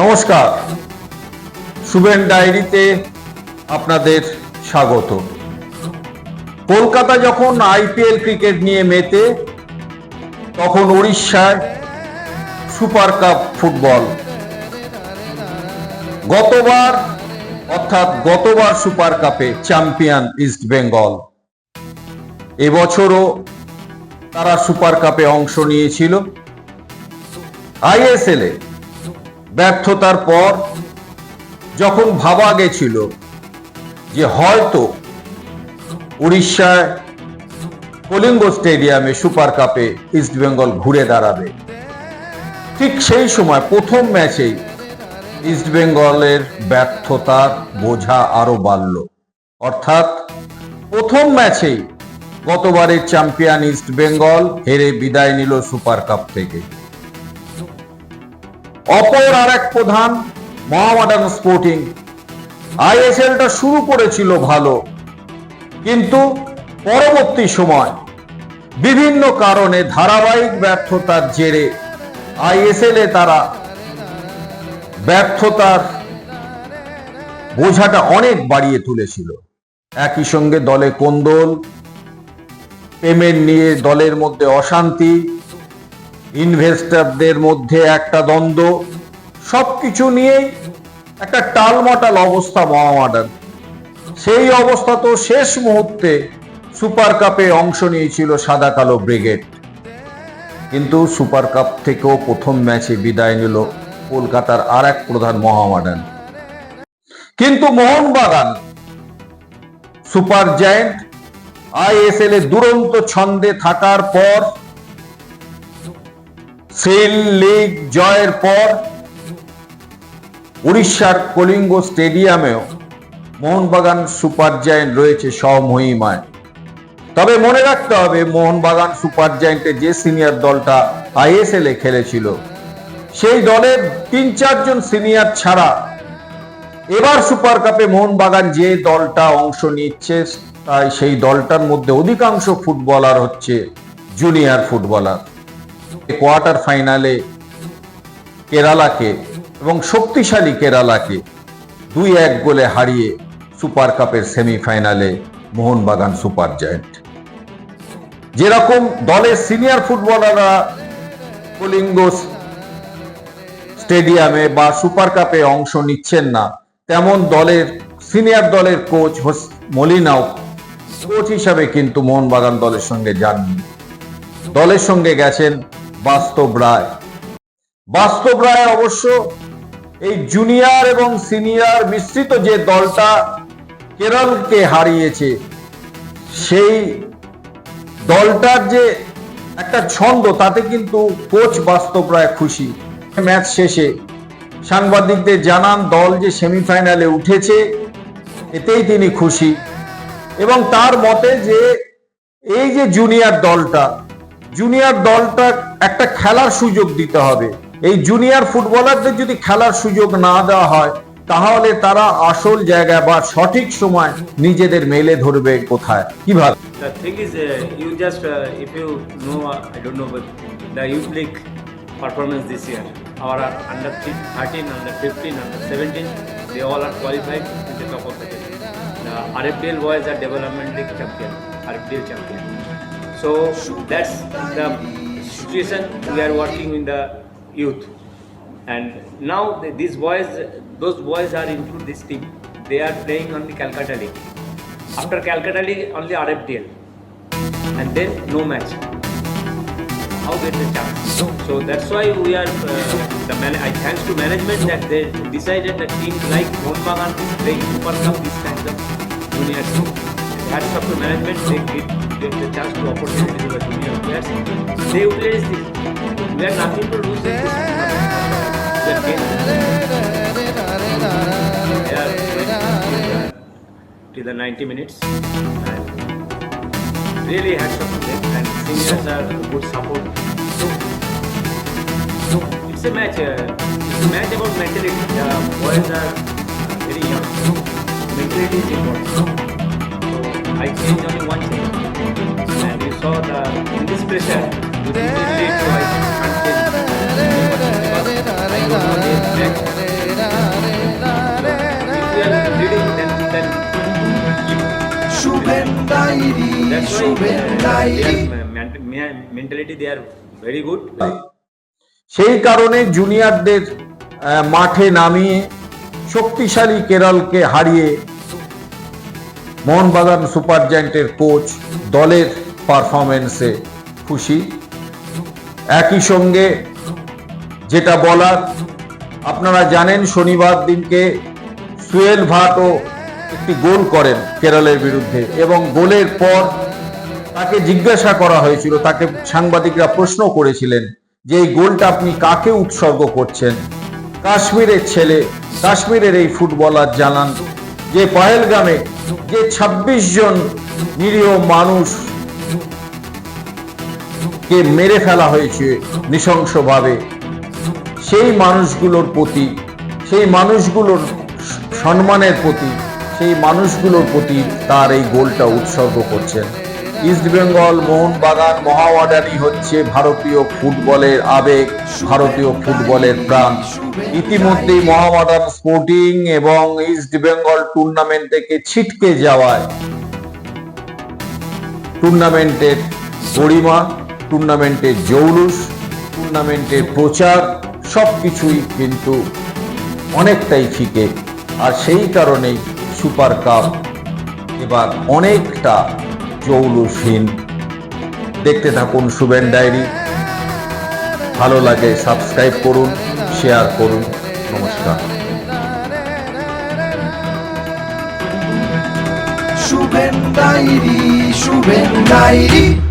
নমস্কার। সুবেন ডায়েরিতে আপনাদের স্বাগত। কলকাতা যখন আইপিএল ক্রিকেট নিয়ে মেতে, তখন উড়িষ্যায় সুপার কাপ ফুটবল। গতবার, অর্থাৎ গতবার সুপার কাপে চ্যাম্পিয়ন ইস্ট বেঙ্গল। এবছরও তারা সুপার কাপে অংশ নিয়েছিল। আইএসএল এ ব্যর্থতার পর যখন ভাবা গেছিল যে হয়তো উড়িষ্যায় কলিঙ্গ স্টেডিয়ামে সুপার কাপে ইস্টবেঙ্গল ঘুরে দাঁড়াবে। ঠিক সেই সময় প্রথম ম্যাচেই ইস্টবেঙ্গলের ব্যর্থতার বোঝা আরও বাড়ল। অর্থাৎ প্রথম ম্যাচেই গতবারের চ্যাম্পিয়ন ইস্টবেঙ্গল হেরে বিদায় নিল সুপার কাপ থেকে। অপর আর এক প্রধান মহামাডান স্পোর্টিং। আইএসএলটা শুরু করেছিল ভালো, কিন্তু পরবর্তী সময় বিভিন্ন কারণে ধারাবাহিক ব্যর্থতার জেরে আইএসএল এ তারা ব্যর্থতার বোঝাটা অনেক বাড়িয়ে তুলেছিল। একই সঙ্গে দলে কোন্দল পেমেন্ট নিয়ে দলের মধ্যে অশান্তি ইনভেস্টরদের মধ্যে একটা দ্বন্দ্ব। সবকিছু নিয়েই একটা টালমাটাল অবস্থা মহামাডান সেই অবস্থা তো শেষ মুহূর্তে সুপার কাপে অংশ নিয়েছিল সাদা কালো ব্রিগেড। কিন্তু সুপার কাপ থেকেও প্রথম ম্যাচে বিদায় নিল কলকাতার আর এক প্রধান মহামাডান কিন্তু মোহনবাগান, সুপার জায়েন্ট, আইএসএল এ দুরন্ত ছন্দে থাকার পর সেল লিগ জয়ের পর উড়িষ্যার কলিঙ্গ স্টেডিয়ামেও মোহনবাগান সুপার জায়েন্ট রয়েছে স্বমহিমায়। তবে মনে রাখতে হবে, মোহনবাগান সুপার জায়েন্টে যে সিনিয়র দলটা আইএসএল এ খেলেছিল, সেই দলের তিন চারজন সিনিয়র ছাড়া এবার সুপার কাপে মোহনবাগান যে দলটা অংশ নিচ্ছে, তাই সেই দলটার মধ্যে অধিকাংশ ফুটবলার হচ্ছে জুনিয়র ফুটবলার। কোয়ার্টার ফাইনালে কেরালাকে এবং শক্তিশালী কেরালাকে দুই এক গোলে হারিয়ে সুপার কাপের সেমিফাইনালে মোহনবাগান সুপার জায়েন্ট। যেরকম দলের সিনিয়র ফুটবলাররা কলিঙ্গ স্টেডিয়ামে বা সুপার কাপে অংশ নিচ্ছেন না, তেমন দলের, সিনিয়র দলের কোচ মলিনাও কোচ হিসাবে কিন্তু মোহনবাগান দলের সঙ্গে যাননি। দলের সঙ্গে গেছেন বাস্তব রায়। বাস্তব রায় অবশ্য এই জুনিয়র এবং সিনিয়র মিশ্রিত যে দলটা কেরলকে হারিয়েছে, সেই দলটার যে একটা ছন্দ, তাতে কিন্তু কোচ বাস্তব রায় খুশি। ম্যাচ শেষে সাংবাদিকদের জানান, দল যে সেমিফাইনালে উঠেছে, এতেই তিনি খুশি। এবং তার মতে যে এই যে জুনিয়র দলটা জুনিয়র দলটা একটা খেলার সুযোগ দিতে হবে এই জুনিয়র ফুটবলারদের যদি খেলার সুযোগ না দেওয়া হয় তাহলে তারা আসল জায়গায় বা সঠিক সময় নিজেদের মেলে ধরবে কোথায় কীভাবে The thing is, uh, you just, uh, if you know, uh, I don't know, but the youth league performance this year, our uh, under 13, under 15, under 17, they all are qualified in the top of the table. The RFDL boys are development league champion, RFDL champion. So that's the situation we are working in the youth. And now the, these boys, those boys are into this team. They are playing on the Calcutta league. After Calcutta League, only RFDL. And then no match. How get the chance? So that's why we are, uh, the man- I thanks to management that they decided that teams like Mohanbagan is playing Super Cup, this kind of junior team. Hats off to management, they get, get the chance to opportunity to the junior players. They utilize this. We have nothing to lose in this. Going till the 90 minutes. And really hats off to them. And seniors are good support. It's a match. Uh, it's a match about mentality. The boys are very young. Mentality is important. I changed only one thing. And you saw the in this the date সেই কারণে জুনিয়রদের মাঠে নামিয়ে শক্তিশালী কেরলকে হারিয়ে Mohun Bagan super জায়েন্টের coach দলের পারফরমেন্সে খুশি। একই সঙ্গে যেটা বলার, আপনারা জানেন শনিবার দিনকে সুয়েল ভাটও একটি গোল করেন কেরলের বিরুদ্ধে এবং গোলের পর তাকে জিজ্ঞাসা করা হয়েছিল, তাকে সাংবাদিকরা প্রশ্ন করেছিলেন যে এই গোলটা আপনি কাকে উৎসর্গ করছেন? কাশ্মীরের ছেলে, কাশ্মীরের এই ফুটবলার জানান যে পহেলগামে যে ২৬ জন নিরীহ মানুষ কে মেরে ফেলা হয়েছে নৃশংসভাবে, সেই মানুষগুলোর প্রতি, সেই মানুষগুলোর সম্মানের প্রতি, সেই মানুষগুলোর প্রতি তার এই গোলটা উৎসর্গ করছেন। ইস্ট বেঙ্গল, মোহনবাগান মহাওয়াডানি হচ্ছে ভারতীয় ফুটবলের আবেগ, ভারতীয় ফুটবলের প্রাণ। ইতিমধ্যেই মহামাডান স্পোর্টিং এবং ইস্ট বেঙ্গল টুর্নামেন্ট থেকে ছিটকে যাওয়ায়। টুর্নামেন্টের গরিমা টুর্নামেন্টের জৌলুস টুর্নামেন্টের প্রচার, সবকিছুই কিন্তু অনেকটাই ফিকে আর সেই কারণেই সুপার কাপ এবার অনেকটা জৌলুসহীন। দেখতে থাকুন শুভেন ডায়েরি। ভালো লাগে, সাবস্ক্রাইব করুন, শেয়ার করুন। নমস্কার। Shubhen Diary Shubhen Diary.